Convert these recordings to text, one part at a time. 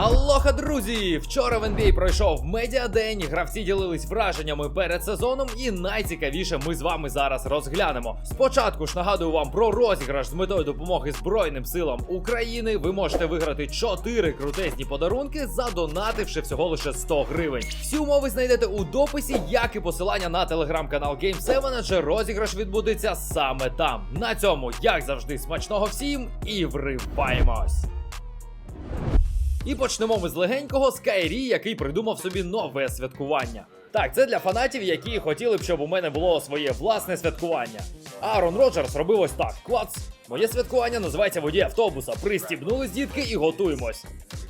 Алоха, друзі! Вчора в NBA пройшов медіадень, гравці ділились враженнями перед сезоном, і найцікавіше ми з вами зараз розглянемо. Спочатку ж нагадую вам про розіграш з метою допомоги Збройним силам України. Ви можете виграти 4 крутесні подарунки, задонативши всього лише 100 гривень. Всі умови знайдете у дописі, як і посилання на телеграм-канал Game 7, адже розіграш відбудеться саме там. На цьому, як завжди, смачного всім і вриваємось! І почнемо ми з легенького Скайрі, який придумав собі нове святкування. Так, це для фанатів, які хотіли б, щоб у мене було своє власне святкування. Аарон Роджерс робив ось так: клац. Моє святкування називається водій автобуса. Пристібнулись дітки і готуємось.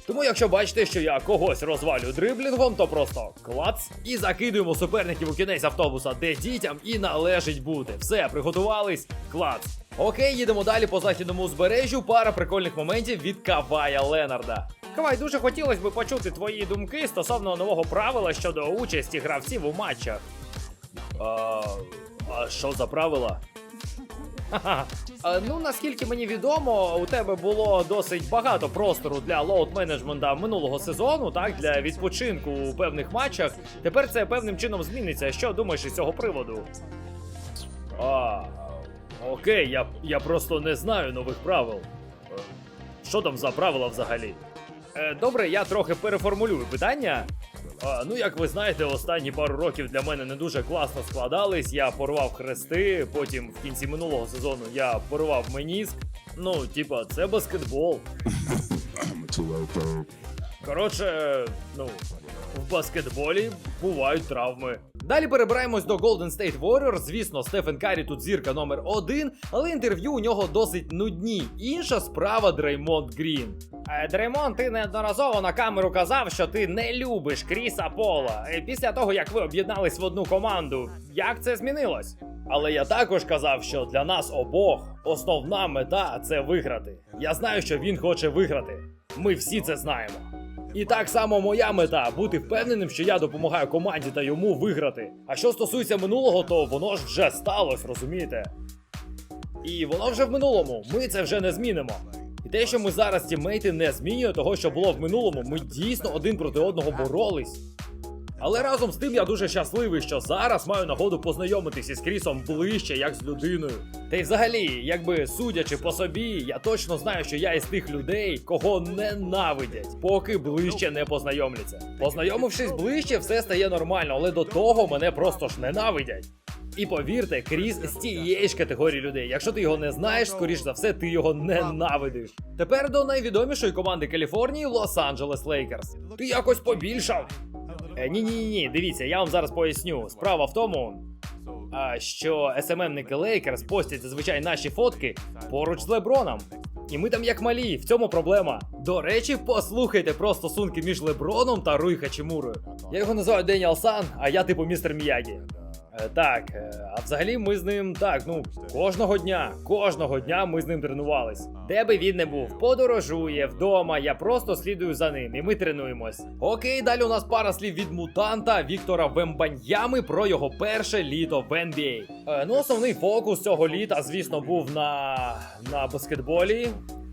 Тому, якщо бачите, що я когось розвалю дриблінгом, то просто клац і закидуємо суперників у кінець автобуса, де дітям і належить бути. Все, приготувались, клац. Окей, їдемо далі по західному узбережжю. Пара прикольних моментів від Кавая Ленарда. Кавай, дуже хотілося б почути твої думки стосовно нового правила щодо участі гравців у матчах. А, а що за правила? Ну, наскільки мені відомо, у тебе було досить багато простору для лоуд менеджмента минулого сезону, так, для відпочинку у певних матчах. Тепер це певним чином зміниться. Що думаєш із цього приводу? А, окей, я, я просто не знаю нових правил. Е, Що там за правила взагалі? Е, добре, я трохи переформулюю питання. Ну, як ви знаєте, останні пару років для мене не дуже класно складались. Я порвав хрести, потім в кінці минулого сезону я порвав меніск. Ну, типа, це баскетбол. Коротше, ну, в баскетболі бувають травми. Далі перебираємось до Golden State Warriors. Звісно, Стефен Карі тут зірка номер один, але інтерв'ю у нього досить нудні. Інша справа Дреймонд Грін. Е, Дреймонд, ти неодноразово на камеру казав, що ти не любиш Кріса Пола. Е, Після того, як ви об'єднались в одну команду, як це змінилось? Але я також казав, що для нас обох основна мета це виграти. Я знаю, що він хоче виграти. Ми всі це знаємо. І так само моя мета бути впевненим, що я допомагаю команді та йому виграти. А що стосується минулого, то воно ж вже сталося, розумієте? І воно вже в минулому. Ми це вже не змінимо. І те, що ми зараз тімейти не змінює того, що було в минулому. Ми дійсно один проти одного боролись. Але разом з тим я дуже щасливий, що зараз маю нагоду познайомитися з Крісом ближче, як з людиною. Та й взагалі, якби судячи по собі, я точно знаю, що я із тих людей, кого ненавидять, поки ближче не познайомляться. Познайомившись ближче, все стає нормально, але до того мене просто ж ненавидять. І повірте, Кріс з тієї ж категорії людей. Якщо ти його не знаєш, скоріш за все, ти його ненавидиш. Тепер до найвідомішої команди Каліфорнії Лос-Анджелес Лейкерс. Ти якось побільшав. Е, Ні, ні, ні, дивіться, я вам зараз поясню. Справа в тому, що СММники Лейкерс постять зазвичай наші фотки поруч з Леброном. І ми там як малі, в цьому проблема. До речі, послухайте про стосунки між Леброном та Руй Хачимурою. Я його називаю Деніал Сан, а я типу містер Міягі. Е, Так, е, а взагалі ми з ним так, ну кожного дня, кожного дня ми з ним тренувались. Де би він не був, подорожує вдома. Я просто слідую за ним, і ми тренуємось. Окей, далі у нас пара слів від мутанта Віктора Вембаньями про його перше літо в NBA. Е, ну, основний фокус цього літа, звісно, був на, на баскетболі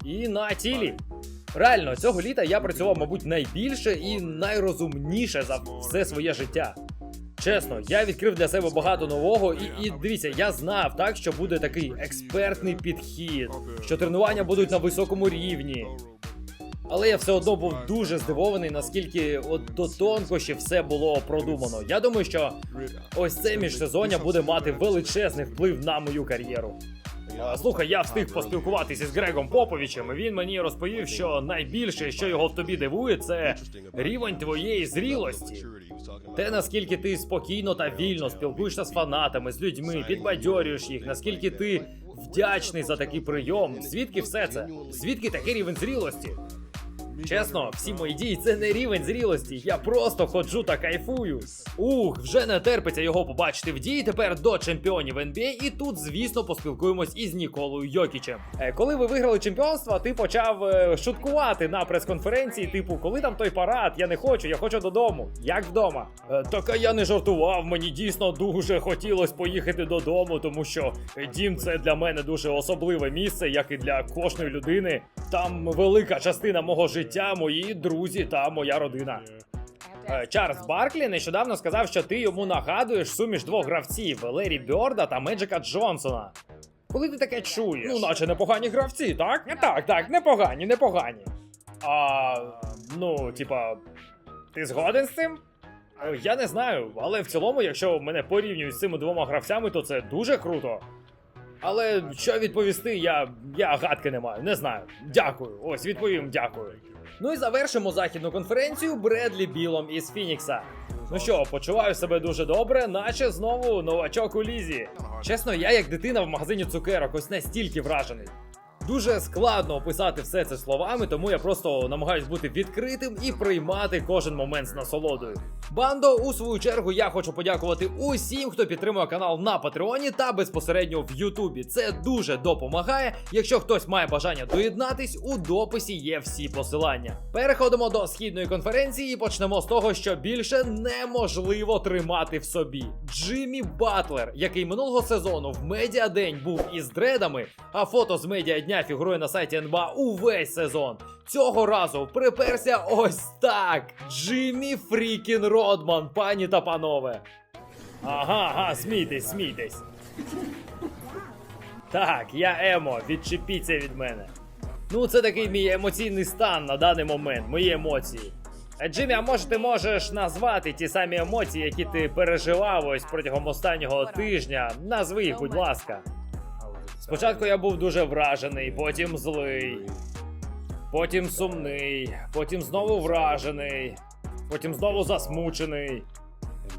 і на тілі. Реально, цього літа я працював, мабуть, найбільше і найрозумніше за все своє життя. Чесно, я відкрив для себе багато нового, і, і дивіться, я знав так, що буде такий експертний підхід, що тренування будуть на високому рівні. Але я все одно був дуже здивований, наскільки от до тонкощів все було продумано. Я думаю, що ось це міжсезоння буде мати величезний вплив на мою кар'єру. Слухай, я встиг поспілкуватися з Грегом Поповичем. і Він мені розповів, що найбільше, що його в тобі дивує, це рівень твоєї зрілості. Те, наскільки ти спокійно та вільно спілкуєшся з фанатами, з людьми, підбадьорюєш їх, наскільки ти вдячний за такий прийом. Звідки все це? Звідки такий рівень зрілості? Чесно, всі мої дії це не рівень зрілості. Я просто ходжу та кайфую. Ух, вже не терпиться його побачити в дії тепер до чемпіонів NBA. І тут, звісно, поспілкуємось із Ніколою Йокічем. Е, коли ви виграли чемпіонство, ти почав е, шуткувати на прес-конференції, типу, коли там той парад, я не хочу, я хочу додому. Як вдома? Е, так а я не жартував. Мені дійсно дуже хотілося поїхати додому, тому що дім це для мене дуже особливе місце, як і для кожної людини. Там велика частина мого життя життя, мої друзі та моя родина. Е, Чарльз Барклі нещодавно сказав, що ти йому нагадуєш суміш двох гравців Лері Бьорда та Меджика Джонсона. Коли ти таке чуєш? Ну, наче непогані гравці, так? Так, так, непогані, непогані. А ну, типа, ти згоден з цим? Е, Я не знаю, але в цілому, якщо мене порівнюють з цими двома гравцями, то це дуже круто. Але що відповісти, я, я гадки не маю, не знаю. Дякую. Ось відповім дякую. Ну і завершимо західну конференцію Бредлі Білом із Фінікса. Ну що, почуваю себе дуже добре, наче знову новачок у лізі. Чесно, я як дитина в магазині цукерок ось настільки вражений. Дуже складно описати все це словами, тому я просто намагаюсь бути відкритим і приймати кожен момент з насолодою. Бандо, у свою чергу, я хочу подякувати усім, хто підтримує канал на Патреоні та безпосередньо в Ютубі. Це дуже допомагає. Якщо хтось має бажання доєднатись, у дописі є всі посилання. Переходимо до східної конференції і почнемо з того, що більше неможливо тримати в собі. Джиммі Батлер, який минулого сезону в медіадень був із дредами, а фото з медіадня фігурує на сайті НБА увесь сезон. Цього разу приперся ось так. Джиммі Фрікін Родман, пані та панове. Ага, ага, смійтесь, смійтесь. Так, я Емо, відчепіться від мене. Ну, це такий мій емоційний стан на даний момент, мої емоції. Е, Джиммі, а може ти можеш назвати ті самі емоції, які ти переживав ось протягом останнього тижня? Назви їх, будь ласка. Спочатку я був дуже вражений, потім злий, потім сумний, потім знову вражений, потім знову засмучений.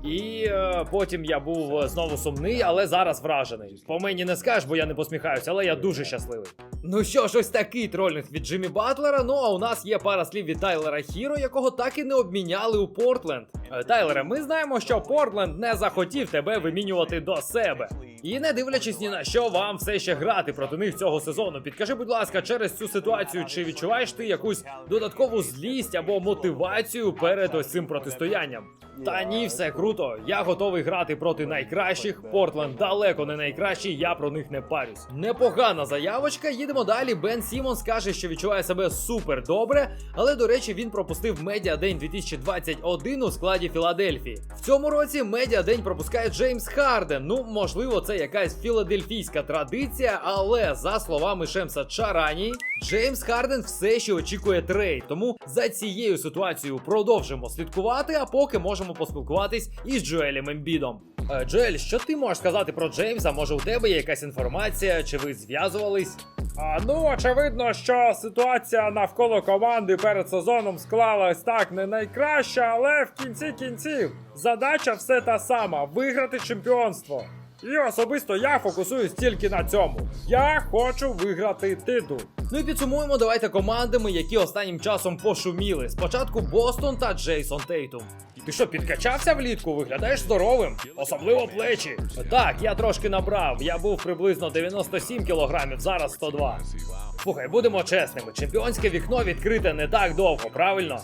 І е, потім я був е, знову сумний, але зараз вражений. По мені не скажеш, бо я не посміхаюся, але я дуже щасливий. Ну що ж, ось такий тролінг від Джиммі Батлера. Ну а у нас є пара слів від Тайлера Хіро, якого так і не обміняли у Портленд. Е, Тайлере, ми знаємо, що Портленд не захотів тебе вимінювати до себе. І не дивлячись ні на що, вам все ще грати проти них цього сезону. Підкажи, будь ласка, через цю ситуацію, чи відчуваєш ти якусь додаткову злість або мотивацію перед ось цим протистоянням? Та ні, все круто. Я готовий грати проти найкращих. Портленд далеко не найкращий, я про них не парюсь. Непогана заявочка. Їдемо далі. Бен Сімонс каже, що відчуває себе супер добре, але до речі, він пропустив медіадень 2021 у складі Філадельфії. В цьому році медіадень пропускає Джеймс Харден. Ну, можливо, це якась філадельфійська традиція, але за словами Шемса Чарані, Джеймс Харден все ще очікує трейд. Тому за цією ситуацією продовжимо слідкувати, а поки можемо поспілкуватись із Джоелем Ембідом. Е, Джоель, що ти можеш сказати про Джеймса? Може, у тебе є якась інформація, чи ви зв'язувались? А, ну, очевидно, що ситуація навколо команди перед сезоном склалась так не найкраща, але в кінці кінців задача все та сама виграти чемпіонство. І особисто я фокусуюсь тільки на цьому. Я хочу виграти титул. Ну і підсумуємо давайте командами, які останнім часом пошуміли. Спочатку Бостон та Джейсон Тейтум. Ти що, підкачався влітку? Виглядаєш здоровим, особливо плечі. Так, я трошки набрав. Я був приблизно 97 кілограмів, зараз 102. Слухай, будемо чесними. Чемпіонське вікно відкрите не так довго, правильно?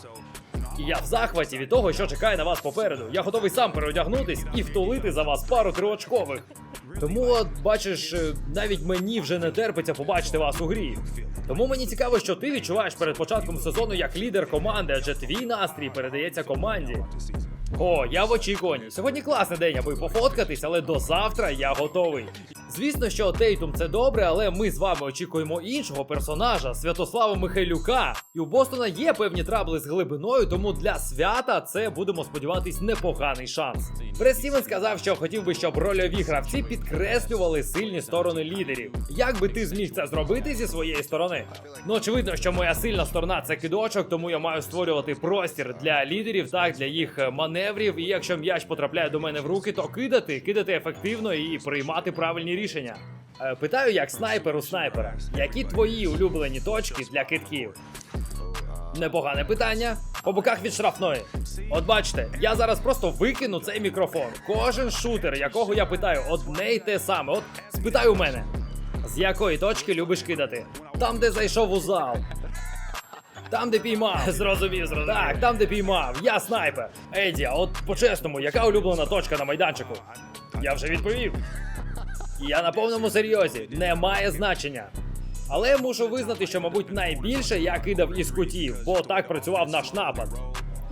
І я в захваті від того, що чекає на вас попереду. Я готовий сам переодягнутись і втулити за вас пару триочкових. Тому, от, бачиш, е, навіть мені вже не терпиться побачити вас у грі. Тому мені цікаво, що ти відчуваєш перед початком сезону як лідер команди, адже твій настрій передається команді. О, я в очікуванні. Сьогодні класний день, аби пофоткатись, але до завтра я готовий. Звісно, що Тейтум це добре, але ми з вами очікуємо іншого персонажа Святослава Михайлюка. І у Бостона є певні трабли з глибиною, тому для свята це будемо сподіватись непоганий шанс. Бред Стівен сказав, що хотів би, щоб рольові гравці підкреслювали сильні сторони лідерів. Як би ти зміг це зробити зі своєї сторони? Ну очевидно, що моя сильна сторона це кидочок, тому я маю створювати простір для лідерів, так для їх е, маневрів. І якщо м'яч потрапляє до мене в руки, то кидати, кидати ефективно і приймати правильні рішення. Е, Питаю, як снайпер у снайпера, які твої улюблені точки для китків? Непогане питання. По боках від штрафної. От бачите, я зараз просто викину цей мікрофон. Кожен шутер, якого я питаю, одне й те саме. От спитай у мене. З якої точки любиш кидати? Там, де зайшов у зал. Там, де піймав. Зрозумів, зрозумів. Так, там, де піймав. Я снайпер. Еді, а от по-чесному, яка улюблена точка на майданчику? Я вже відповів. Я на повному серйозі. Не має значення. Але мушу визнати, що, мабуть, найбільше я кидав із кутів, бо так працював наш напад.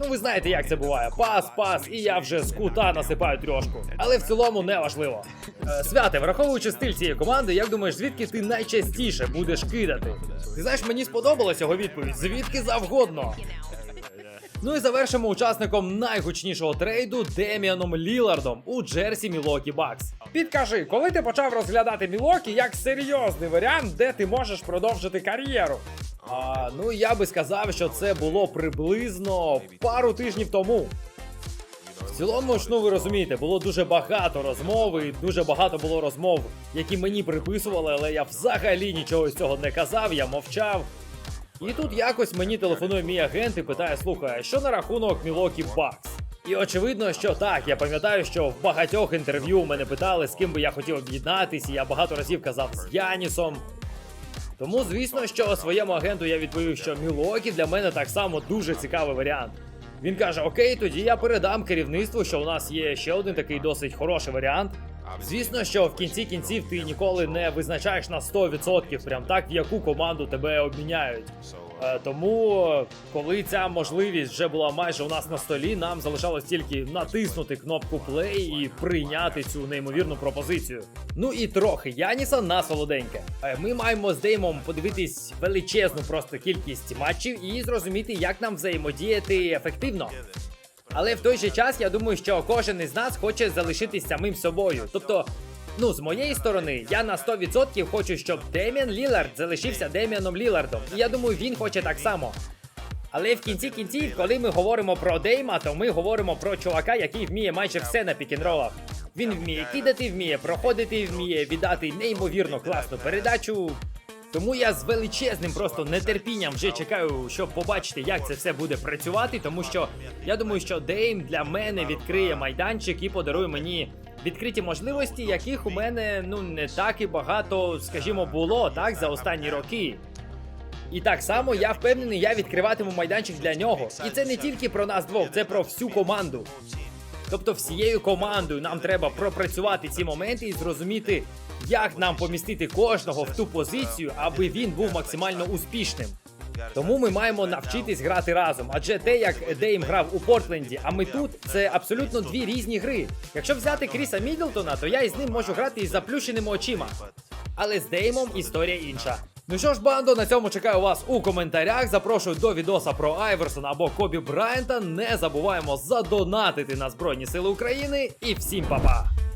Ну, ви знаєте, як це буває. Пас, пас, і я вже з кута насипаю трьошку. Але в цілому не важливо. Е, Святе, враховуючи стиль цієї команди, як думаєш, звідки ти найчастіше будеш кидати? Ти знаєш, мені сподобалась його відповідь. Звідки завгодно. Ну і завершимо учасником найгучнішого трейду Деміаном Лілардом у Джерсі Мілокі Бакс. Підкажи, коли ти почав розглядати Мілокі як серйозний варіант, де ти можеш продовжити кар'єру? А, ну я би сказав, що це було приблизно пару тижнів тому. В цілому ж, ну ви розумієте, було дуже багато розмов, і дуже багато було розмов, які мені приписували, але я взагалі нічого з цього не казав, я мовчав. І тут якось мені телефонує мій агент і питає: слухай, а що на рахунок Мілокі Бакс? І очевидно, що так, я пам'ятаю, що в багатьох інтерв'ю мене питали, з ким би я хотів об'єднатись, і я багато разів казав з Янісом. Тому, звісно, що своєму агенту я відповів, що Мілокі для мене так само дуже цікавий варіант. Він каже: Окей, тоді я передам керівництву, що у нас є ще один такий досить хороший варіант. Звісно, що в кінці кінців ти ніколи не визначаєш на 100% прям так, в яку команду тебе обміняють. Е, Тому, коли ця можливість вже була майже у нас на столі, нам залишалось тільки натиснути кнопку play і прийняти цю неймовірну пропозицію. Ну і трохи Яніса на солоденьке. Е, Ми маємо з Деймом подивитись величезну просто кількість матчів і зрозуміти, як нам взаємодіяти ефективно. Але в той же час я думаю, що кожен із нас хоче залишитись самим собою. Тобто, ну, з моєї сторони, я на 100% хочу, щоб Деміан Лілард залишився Деміаном Лілардом. І я думаю, він хоче так само. Але в кінці кінців, коли ми говоримо про Дейма, то ми говоримо про чувака, який вміє майже все на пікінролах. Він вміє кидати, вміє проходити, вміє віддати неймовірно класну передачу. Тому я з величезним просто нетерпінням вже чекаю, щоб побачити, як це все буде працювати. Тому що я думаю, що Дейм для мене відкриє майданчик і подарує мені відкриті можливості, яких у мене ну не так і багато, скажімо, було так за останні роки. І так само я впевнений, я відкриватиму майданчик для нього. І це не тільки про нас двох, це про всю команду. Тобто всією командою нам треба пропрацювати ці моменти і зрозуміти, як нам помістити кожного в ту позицію, аби він був максимально успішним. Тому ми маємо навчитись грати разом. Адже те, як Дейм грав у Портленді, а ми тут, це абсолютно дві різні гри. Якщо взяти Кріса Мідлтона, то я із ним можу грати із заплющеними очима. Але з Деймом історія інша. Ну що ж, бандо, на цьому чекаю вас у коментарях. Запрошую до відоса про Айверсона або Кобі Брайанта. Не забуваємо задонатити на Збройні Сили України. І всім па-па!